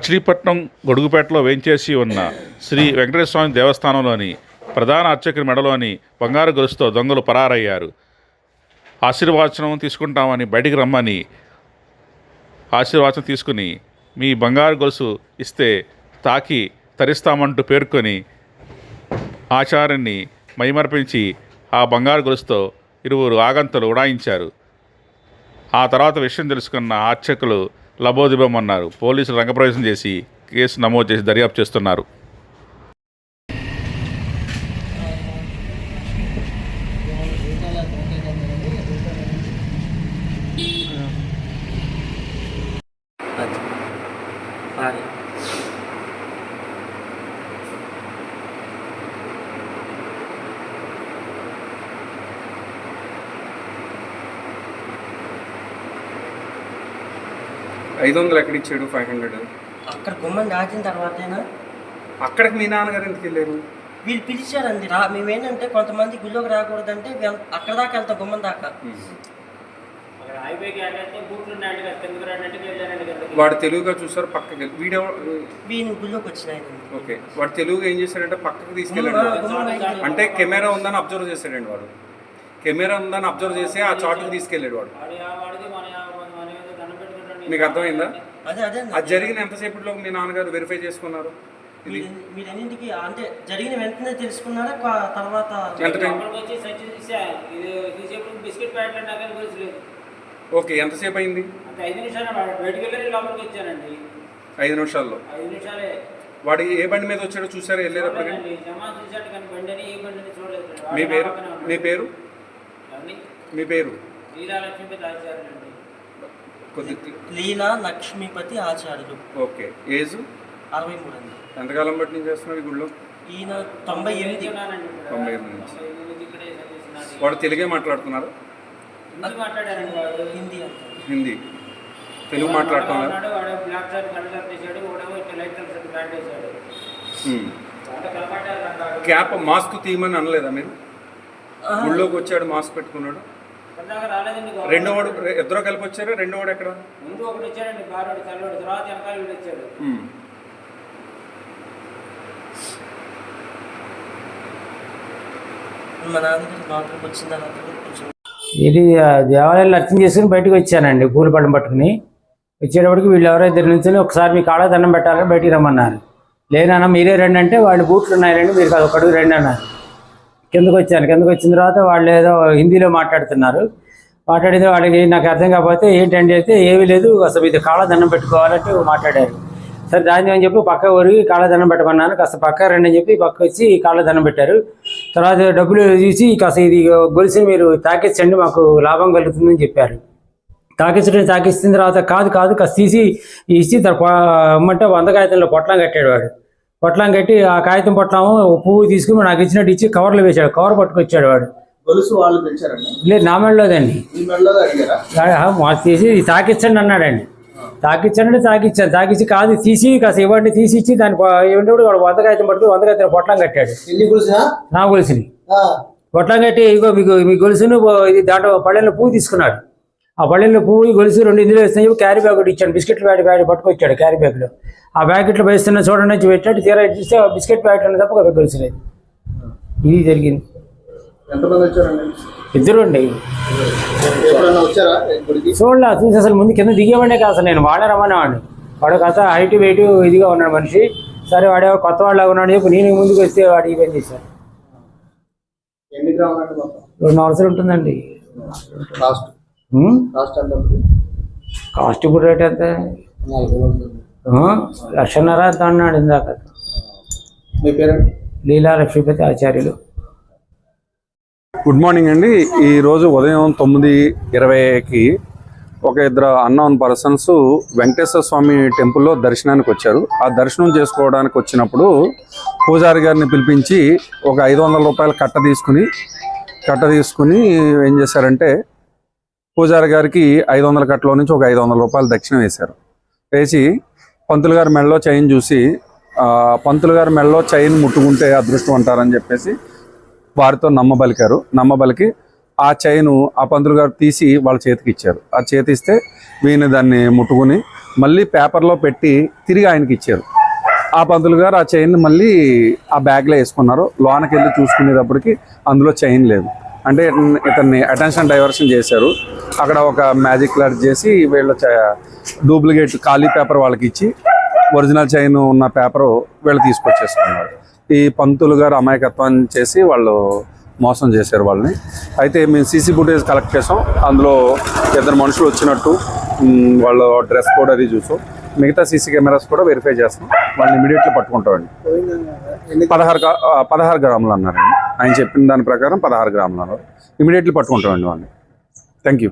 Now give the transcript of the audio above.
మచిలీపట్నం గొడుగుపేటలో వేంచేసి ఉన్న శ్రీ వెంకటేశ్వర స్వామి దేవస్థానంలోని ప్రధాన అర్చకుని మెడలోని బంగారు గొలుసుతో దొంగలు పరారయ్యారు. ఆశీర్వాచనం తీసుకుంటామని బయటికి రమ్మని ఆశీర్వాచనం తీసుకుని మీ బంగారు గొలుసు ఇస్తే తాకి తరిస్తామంటూ పేర్కొని ఆచార్యుని మైమర్పించి ఆ బంగారు గొలుసుతో ఇరువురు ఆగంతులు ఉడాయించారు. ఆ తర్వాత విషయం తెలుసుకున్న అర్చకులు లబోదిబమన్నారు పోలీసులు రంగప్రవేశం చేసి కేసు నమోదు చేసి దర్యాప్తు చేస్తున్నారు అది ఐదు వందలు ఎక్కడ ఇచ్చాడు ఫైవ్ హండ్రెడ్ అక్కడ గుమ్మం దాటిన తర్వాతేనా? అక్కడికి మీ నాన్నగారు ఎందుకు వెళ్ళారు? వీళ్ళు పిలిచారండి. రా మేమేంటంటే కొంతమంది గుళ్ళోకి రాకూడదంటే వెళ్- అక్కడ దాకా వెళ్తాం గుమ్మం దాకా. అక్కడ హైవేకి ఏంటంటే బూట్లు ఉన్నాయండి కదా కిందకి రండి వెళ్ళానండి కిందకి వాడు తెలుగుగా చూసారు పక్కకి వెళ్ళి వీడియో వీళ్ళు గుళ్ళోకి వచ్చినాయి ఓకే. వాడు తెలుగుగా ఏం చేశాడంటే పక్కకి తీసుకెళ్ళాడు. గుమ్మం అంటే కెమెరా ఉందని అబ్జర్వ్ చేశాడండి వాడు. కెమెరా ఉందని అబ్జర్వ్ చేసి ఆ చాటుకు తీసుకెళ్ళాడు వాడు. వాడి ఆ వాడిది మన ఆ- మన ఏదో దండం పెట్టుకుంటాడు మీకు అర్థమైందా? అదే అదే అది జరిగిన ఎంతసేపట్లో మీ నాన్నగారు వెరిఫై చేసుకున్నారు? ఇది మీరెన్నింటికి అంటే జరిగిన వెంటనే తెలుసుకున్నారా? తర్వాత ఎంత టైం? వచ్చి ఇది బిస్కెట్ ప్యాకెట్ నాకు ఓకే ఎంతసేపు అయింది? అంతే ఐదు నిమిషాలు వాడు బయటికి వెళ్ళి లోపలికి వచ్చానండి. ఐదు నిమిషాల్లో. ఐదు నిమిషాలే. వాడు ఏ బండి మీద వచ్చాడో చూసారా వెళ్ళేటప్పటికి చూడలేదండి. జమా చూశాడు కానీ బండి అని ఏ బండిని చూడలేదు. మీ పేరు. మీ పేరు? మీ పేరు? లీలా లక్ష్మీపతి ఆచార్యులు. ఓకే. ఏజ్? అరవై మూడు అండి ఎంతకాలం బట్టి నేను చేస్తున్నావు ఈ గుడిలో ఈయన తొంభై ఎనిమిది. తొంభై ఎనిమిది నుంచి. వాడు తెలుగే మాట్లాడుతున్నారు? హిందీ హిందీ. తెలుగు మాట్లాడుతున్నారు. క్యాప్ మాస్క్ తీయమని అనలేదా మీరు. గుళ్ళోకి వచ్చాడు మాస్క్ పెట్టుకున్నాడు. రెండో వాడు ఇద్దరు కలిపి వచ్చారు రెండో వాడు ఎక్కడ? ముందు ఒకటి వచ్చాడండి బారోడు తర్వాత వెనకాల వీడు వచ్చాడు. ఇది దేవాలయాలు అర్థం చేసుకుని బయటకు వచ్చానండి పూలపళ్ళం పట్టుకుని. వచ్చేటప్పటికి వీళ్ళు ఎవరో ఇద్దరు నుంచి ఒకసారి మీ కాళ్ళ దండం పెట్టాలని బయటికి రమ్మన్నారు. లేనన్నా మీరే రండి అంటే వాళ్ళు బూట్లు ఉన్నాయండి మీరు కాదు ఒకడుగు రండి అన్నారు. కిందకు వచ్చాను. కిందకు వచ్చిన తర్వాత వాళ్ళు ఏదో హిందీలో మాట్లాడుతున్నారు. మాట్లాడితే వాళ్ళకి నాకు అర్థం కాకపోతే ఏంటంటే అయితే ఏమీ లేదు అసలు ఇది కాళ్ళదండం పెట్టుకోవాలంటే మాట్లాడారు. సరే దాని అని చెప్పి పక్క ఊరికి కాళ్ళదండం పెట్టమన్నాను. కాస్త పక్క రండి అని చెప్పి పక్క వచ్చి కాళ్ళదండం పెట్టారు. తర్వాత డబ్బులు తీసి కాస్త ఇది గొలిసి మీరు తాకించండి మాకు లాభం కలుగుతుందని చెప్పారు. తాకించడం తాకిచ్చిన తర్వాత కాదు కాదు కాస్త తీసి ఇచ్చి తన అమ్మంటే వంద కాగితంలో పొట్లం కట్టాడు వాడు. పొట్లం కట్టి ఆ కాగితం పొట్లము పువ్వు తీసుకుని నాకు ఇచ్చినట్టు ఇచ్చి కవర్లో వేశాడు. కవర్ పట్టుకొచ్చాడు వాడు. గొలుసు వాళ్ళు పెంచారండి లేదు నా మెడలోదండి మాకు తీసి తాకిచ్చండి అన్నాడండి. తాకిచ్చండి తాకిచ్చాను. తాకిచ్చి కాదు తీసి కాస్త ఇవ్వండి తీసి ఇచ్చి దాని ఇవ్వండి వాడు వంద కాగితం పట్టుకుని వంద కాగితం పొట్లం కట్టాడు. నా గొలుసుని. పొట్లం కట్టి ఇగో మీకు మీ గొలుసును ఇది దాంట్లో పళ్ళెల్లో పువ్వు తీసుకున్నాడు. ఆ పళ్ళెల్లో పువ్వు గొలుసు రెండు ఇందులో చెప్పి క్యారీ బ్యాగ్ ఒకటి ఇచ్చాడు. బిస్కెట్ బ్యాగ్ బ్యాగ్ పట్టుకొచ్చాడు క్యారీ బ్యాగ్లో ఆ బ్యాకెట్లో వేస్తున్న చూడండి నుంచి పెట్టాడు. తీరా చూస్తే ఆ బిస్కెట్ ప్యాకెట్ ఉన్నది తప్ప గొలుసు లేదు. ఇది జరిగింది. ఇద్దరు అండి. చూడలే చూసి అసలు ముందు కింద దిగేవాడే కాదు నేను. వాడే రమ్మనేవాడిని వాడు కాస్త హైట్ వెయిట్ ఇదిగా ఉన్నాడు మనిషి. సరే వాడే కొత్త వాళ్ళ ఉన్నాడు చెప్పి నేను ముందుకు వస్తే వాడు ఈ పని చేశాను రెండు అవసరం ఉంటుందండి. కాస్ట్ ఉం? కాస్ట్ ఇప్పుడు రేట్ ఎంత? లక్షన్నర ఎంత అన్నాడు ఇందాక. మీ పేరండి లీలా లక్ష్మీపతి ఆచార్యులు. గుడ్ మార్నింగ్ అండి. ఈరోజు ఉదయం తొమ్మిది ఇరవైకి ఒక ఇద్దరు అన్నోన్ పర్సన్స్ వెంకటేశ్వర స్వామి టెంపుల్లో దర్శనానికి వచ్చారు. ఆ దర్శనం చేసుకోవడానికి వచ్చినప్పుడు పూజారి గారిని పిలిపించి ఒక ఐదు వందల రూపాయల కట్ట తీసుకుని కట్ట తీసుకుని ఏం చేశారంటే పూజారి గారికి ఐదు వందల కట్టలో నుంచి ఒక ఐదు వందల రూపాయలు దక్షిణ వేశారు. వేసి పంతులు గారి మెడలో చైన్ చూసి పంతులు గారి మెడలో చైన్ ముట్టుకుంటే అదృష్టం అంటారని చెప్పేసి వారితో నమ్మబలికారు. నమ్మబలికి ఆ చైన్ ఆ పంతులు గారు తీసి వాళ్ళ చేతికి ఇచ్చారు. ఆ చేతి ఇస్తే వీని దాన్ని ముట్టుకుని మళ్ళీ పేపర్లో పెట్టి తిరిగి ఆయనకి ఇచ్చారు. ఆ పంతులు గారు ఆ చైన్ మళ్ళీ ఆ బ్యాగ్లో వేసుకున్నారు. లోనకి వెళ్ళి చూసుకునేటప్పటికి అందులో చైన్ లేదు. అంటే ఇతన్ని- అటెన్షన్ డైవర్షన్ చేశారు. అక్కడ ఒక మ్యాజిక్ క్లాట్ చేసి వీళ్ళ డూప్లికేట్ ఖాళీ పేపర్ వాళ్ళకి ఇచ్చి ఒరిజినల్ చైన్ ఉన్న పేపర్ వీళ్ళు తీసుకొచ్చేసుకున్నారు. ఈ పంతులు గారు అమాయకత్వం చేసి వాళ్ళు మోసం చేశారు వాళ్ళని. అయితే మేము సీసీ ఫుటేజ్ కలెక్ట్ చేసాం. అందులో ఇద్దరు మనుషులు వచ్చినట్టు వాళ్ళ డ్రెస్ కోడ్ అది చూసాం. మిగతా సీసీ కెమెరాస్ కూడా వెరిఫై చేస్తాం. వాళ్ళని ఇమీడియట్లీ పట్టుకుంటామండి. పదహారు పదహారు గ్రాములు అన్నారండి ఆయన చెప్పిన దాని ప్రకారం పదహారు గ్రాములు అన్నారు. ఇమీడియట్లీ పట్టుకుంటామండి వాళ్ళని. Thank you